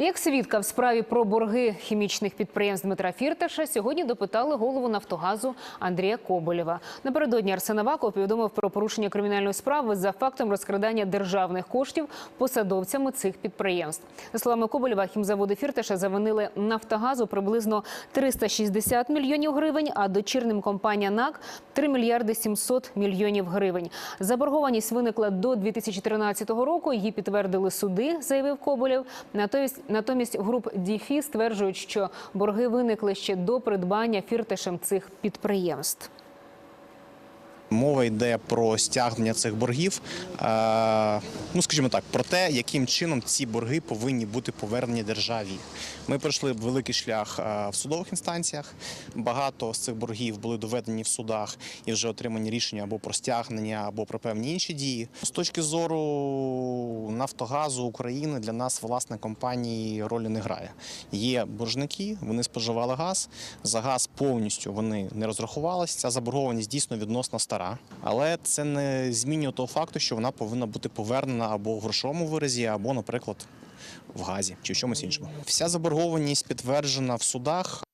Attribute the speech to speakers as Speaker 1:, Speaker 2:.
Speaker 1: Як свідка в справі про борги хімічних підприємств Дмитра Фірташа сьогодні допитали голову Нафтогазу Андрія Коболєва. Напередодні Арсен Аваков повідомив про порушення кримінальної справи за фактом розкрадання державних коштів посадовцями цих підприємств. За словами Коболєва, хімзаводи Фірташа завинили Нафтогазу приблизно 360 мільйонів гривень, а дочірним компанія НАК 3 мільярди 700 мільйонів гривень. Заборгованість виникла до 2013 року. Її підтвердили суди, заявив Коболєв. Натомість, натомість груп ДІФІ стверджують, що борги виникли ще до придбання фірташем цих підприємств.
Speaker 2: Мова йде про стягнення цих боргів. е, Ну, скажімо так, про те, яким чином ці борги повинні бути повернені державі. Ми пройшли великий шлях е, в судових інстанціях. Багато з цих боргів були доведені в судах і вже отримані рішення або про стягнення, або про певні інші дії. З точки зору Нафтогазу України для нас власне компанії ролі не грає. Є боржники, вони споживали газ. За газ повністю вони не розрахувалися. Ця заборгованість дійсно відносно стара, але це не змінює того факту, що вона повинна бути повернена або в грошовому виразі, або, наприклад, в газі чи в чомусь іншому. Вся заборгованість підтверджена в судах.